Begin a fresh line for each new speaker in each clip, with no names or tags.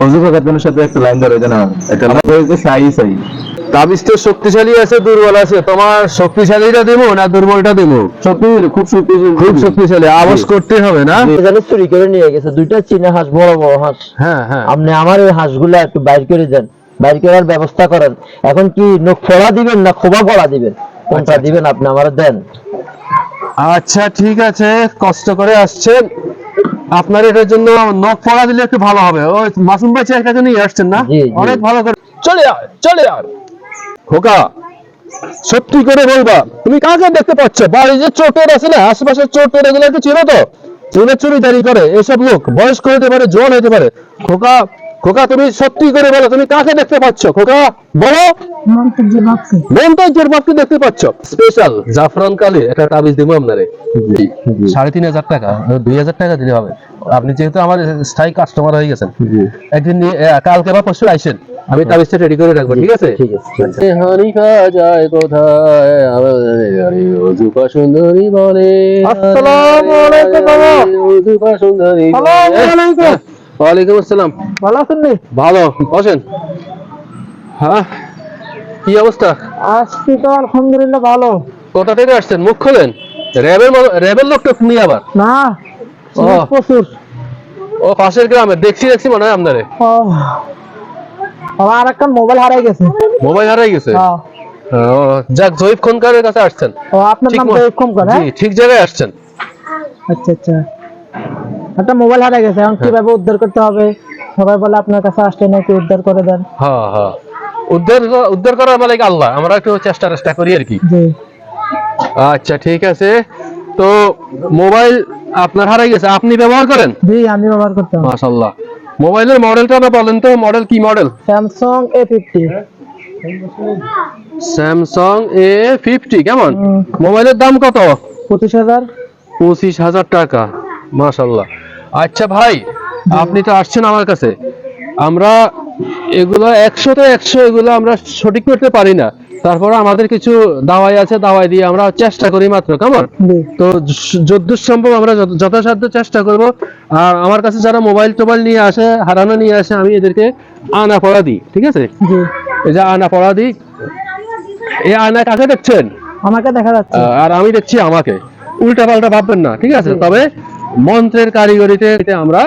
অজু ফাকাতের সাথে একটা লাইন ধরে জানা একটা লাইন সাই সাই
তাবিজ তো শক্তিশালী আছে দুর্বল আছে। তোমার শক্তিশালীটা দেবো না দুর্বলটা দেবো
সত্যি খুব সত্যি
খুব শক্তিশালী আওয়াজ করতে হবে না?
এখানে চুরি করে নিয়ে গেছে দুইটা চীনা হাঁস বড় বড় হাঁস।
হ্যাঁ হ্যাঁ।
আপনি আমার হাঁসগুলা একটু বাইর করে দেন বাইর করার ব্যবস্থা করেন। এখন কি নখ ফোড়া দিবেন না খোবা ফোড়া দিবেন? কোনটা
আচ্ছা,
দিবেন আপনি আমার দেন।
আচ্ছা ঠিক আছে কষ্ট করে আসছেন। আপনার এটার জন্য নখ পড়া দিলে একটু ভালো হবে। ওই মাসুম ভাই চেষ্টাকে নিয়ে আসছেন না। অনেক ভালো করে চলে আয় চলে আয়। খোকা সত্যি করে বলবা তুমি কাকে দেখতে পাচ্ছ? বাড়ি যে চোটের আছে না আশেপাশের চোটের এগুলোকে চিনো তো? চুলে চুরিদারি করে এসব লোক বয়স্ক হতে পারে জোয়ান হতে পারে। খোকা খোকা তুমি সত্যি করে বলো তুমি কাকে দেখতে পাচ্ছ? খোকা বলো। মন্তাজের বাপকে। দেখতে পাচ্ছ। স্পেশাল জাফরান কালি একটা তাবিজ দিব আপনারে। সাড়ে তিন হাজার টাকা দুই হাজার টাকা দিলে হবে। আপনি যেহেতু আমার স্থায়ী কাস্টমার হয়ে গেছেন একদিন কালকে বা পরশু আইসেন আমি তাবিজটা রেডি করে রাখব ঠিক আছে?
ঠিক আছে,
হানি যায় কোথায় সুন্দরী বলে।
আসসালামু আলাইকুম বাবা।
অজুপা সুন্দরী
আসসালামু আলাইকুম।
ওয়ালাইকুম আসসালাম।
ভালো আছেন নি?
ভালো বসেন। হ্যাঁ কি অবস্থা?
আজকে তো আলহামদুলিল্লাহ ভালো।
কোথা থেকে আসছেন? মুখ খোলেন? র্যাবের র্যাবের লোকটা শুনি আবার।
না। প্রচুর।
ও পাশের গ্রামে। দেখছি দেখছি মনে হয় আপনারে।
আমার একটা মোবাইল হারাই গেছে।
মোবাইল হারাই গেছে? যাক খনকারের কাছে আসছেন।
ও আপনার নাম খোমকর, হ্যাঁ?
জি, ঠিক জায়গায় আসছেন।
আচ্ছা আচ্ছা। একটা মোবাইল গেছে। এখন কীভাবে উদ্ধার করতে হবে? সবাই বলে আপনার কাছে আসলে নাকি উদ্ধার করে দেন।
হ্যাঁ হ্যাঁ উদ্ধার উদ্ধার করার মালিক আল্লাহ। আমরা একটু চেষ্টা চেষ্টা করি আর কি। আচ্ছা ঠিক আছে। তো মোবাইল আপনার হারাই গেছে আপনি ব্যবহার করেন?
জি আমি ব্যবহার করতাম।
মাশাল্লাহ মোবাইলের মডেলটা না বলেন তো মডেল কি model
Samsung A fifty
Samsung A fifty কেমন? মোবাইলের দাম কত?
পঁচিশ হাজার।
পঁচিশ হাজার টাকা মাশাল্লাহ আচ্ছা ভাই আপনি তো আসছেন আমার কাছে। আমরা এগুলো একশোতে একশো এগুলো আমরা সঠিক করতে পারি না। তারপরে আমাদের কিছু দাওয়াই আছে দাওয়াই দিয়ে আমরা চেষ্টা করি মাত্র কেমন? তো যদ্দূর সম্ভব আমরা যথাসাধ্য চেষ্টা করব। আর আমার কাছে যারা মোবাইল টোবাইল নিয়ে আসে হারানো নিয়ে আসে আমি এদেরকে আনা পড়া দিই ঠিক আছে? এই যে আনা পড়া দিই এই আয়না কাকে দেখছেন?
আমাকে দেখা যাচ্ছে।
আর আমি দেখছি আমাকে। উল্টা পাল্টা ভাববেন না ঠিক আছে? তবে মন্ত্রের কারিগরিতে আমরা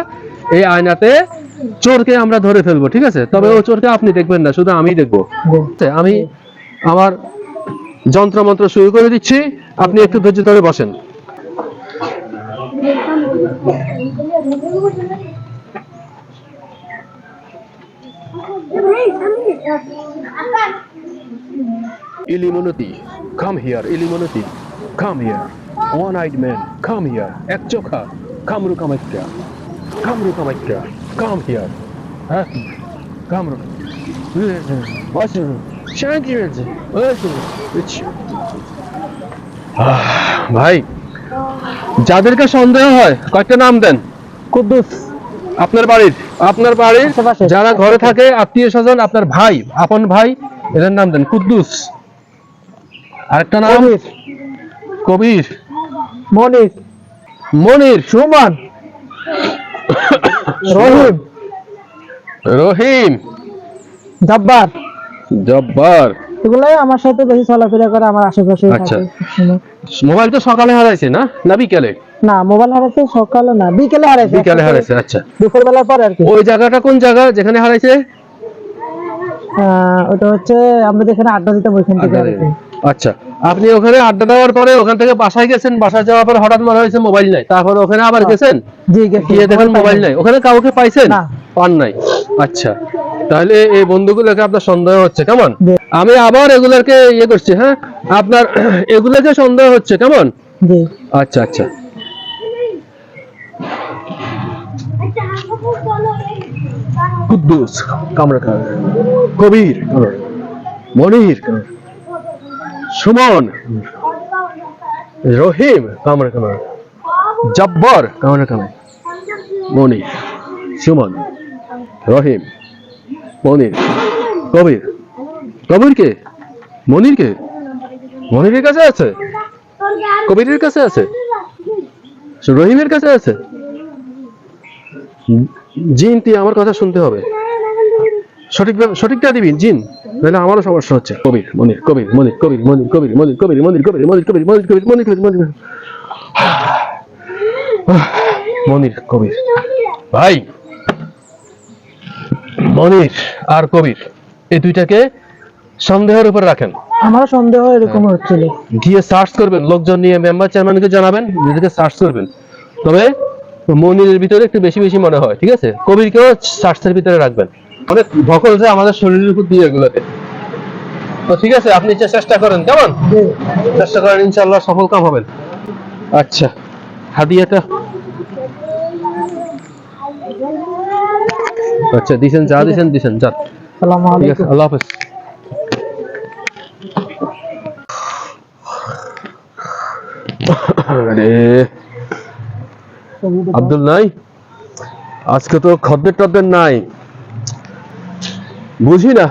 এই আয়নাতে চোরকে আমরা ধরে ফেলব ঠিক আছে? তবে ও চোরকে আপনি দেখবেন না শুধু আমি দেখব? আমি আমার যন্ত্র মন্ত্র শুরু করে দিচ্ছি। আপনি একটু ধৈর্য ধরে বসেন। ইলিমনতি come here ইলিমনতি come here one eyed man come here এক চোখা, কামরু কামাখ্যা কামরু কামাখ্যা কাম হিয়ার হ্যাঁ? কামরু, বসুন। শান্তি। আহ, ভাই যাদেরকে সন্দেহ হয়। কয়েকটা নাম দেন?
কুদ্দুস।
আপনার বাড়ির? আপনার বাড়ির। যারা ঘরে থাকে আত্মীয় স্বজন আপনার ভাই আপন ভাই এদের নাম দেন কুদ্দুস। আরেকটা নাম?
কবির।
কবির।
মনির।
মনির
সুমন। রহিম।
রহিম।
জব্বার।
জব্বার।
এগুলাই আমার সাথে বেশি চলাফেরা করে আমার আশেপাশে
আচ্ছা।
থাকে
মোবাইল তো সকালে হারাইছে না? না বিকেলে?
না মোবাইল হারাইছে সকালে না বিকেলে হারাইছে।
বিকেলে হারাইছে আচ্ছা।
দুপুর বেলার পরে আর কি।
ওই জায়গাটা কোন জায়গা যেখানে হারাইছে?
ওটা হচ্ছে আমরা যেখানে আড্ডা দিতাম ওইখান থেকে
আচ্ছা আপনি ওখানে আড্ডা দেওয়ার পরে ওখান থেকে বাসায় গেছেন বাসায় যাওয়ার পরে হঠাৎ মনে হয়েছে মোবাইল নাই। তারপর ওখানে আবার গেছেন?
জি
গিয়ে দেখেন মোবাইল নাই। ওখানে কাউকে পাইছেন?
না।
পান নাই। আচ্ছা। তাহলে এই বন্ধুগুলোকে আপনার সন্দেহ হচ্ছে কেমন? আমি আবার এগুলোকে ইয়ে করছি হ্যাঁ? আপনার এগুলোকে সন্দেহ হচ্ছে কেমন? আচ্ছা আচ্ছা। কুদ্দুস কামরা কামরা কবির মনির সুমন রহিম কামরা কামরা জব্বর কামরা কামরা মনির সুমন রহিম। মনির। কবির। কবির কে মনির কে মনিরের কাছে আছে? কবিরের কাছে আছে? রহিমের কাছে আছে? জিন, তুই আমার কথা শুনতে হবে। সঠিক সঠিকটা দিবি, জিন। নাহলে আমারও সমস্যা হচ্ছে। কবির, মনির কবির মনির কবির মনির কবির মনির কবির মনির কবির মনির কবির মনির কবির মনির কবির, মনির মনির, কবির। ভাই মনির আর কবির এই দুইটাকে সন্দেহের উপর রাখেন।
আমার সন্দেহ এরকম হচ্ছিল।
গিয়ে সার্চ করবেন লোকজন নিয়ে মেম্বার চেয়ারম্যানকে জানাবেন নিজেকে সার্চ করবেন। তবে মনিরের ভিতরে একটু বেশি বেশি মনে হয় ঠিক আছে? কবিরকেও সার্চের ভিতরে রাখবেন। অনেক ধকল যে আমাদের শরীরের উপর দিয়ে এগুলোতে তো ঠিক আছে আপনি চেষ্টা করেন কেমন? চেষ্টা করেন ইনশাল্লাহ সফল কাম হবেন। আচ্ছা হাদিয়াটা। আচ্ছা দিছেন যা দিছেন দিছেন যা।
সালাম
ঠিক আছে
আলাইকুম।
আল্লাহ হাফেজ। আব্দুল নাই? আজকে তো খদ্দের টদ্দের নাই। বুঝি না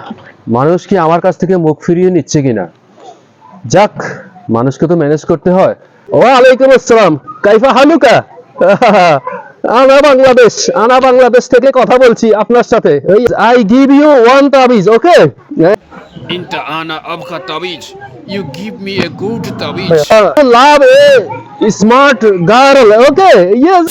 মানুষ কি আমার কাছ থেকে মুখ ফিরিয়ে নিচ্ছে কিনা? যাক মানুষকে তো ম্যানেজ করতে হয়। ওয়ালাইকুম আসসালাম। কাইফা হালুকা? আনা বাংলাদেশ আনা বাংলাদেশ থেকে কথা বলছি আপনার সাথে। আই গিভ ইউ ওয়ান তাবিজ ওকে
ইনটা আনা আবকা তাবিজ you give me a good তাবিজ.
Love a smart girl okay yes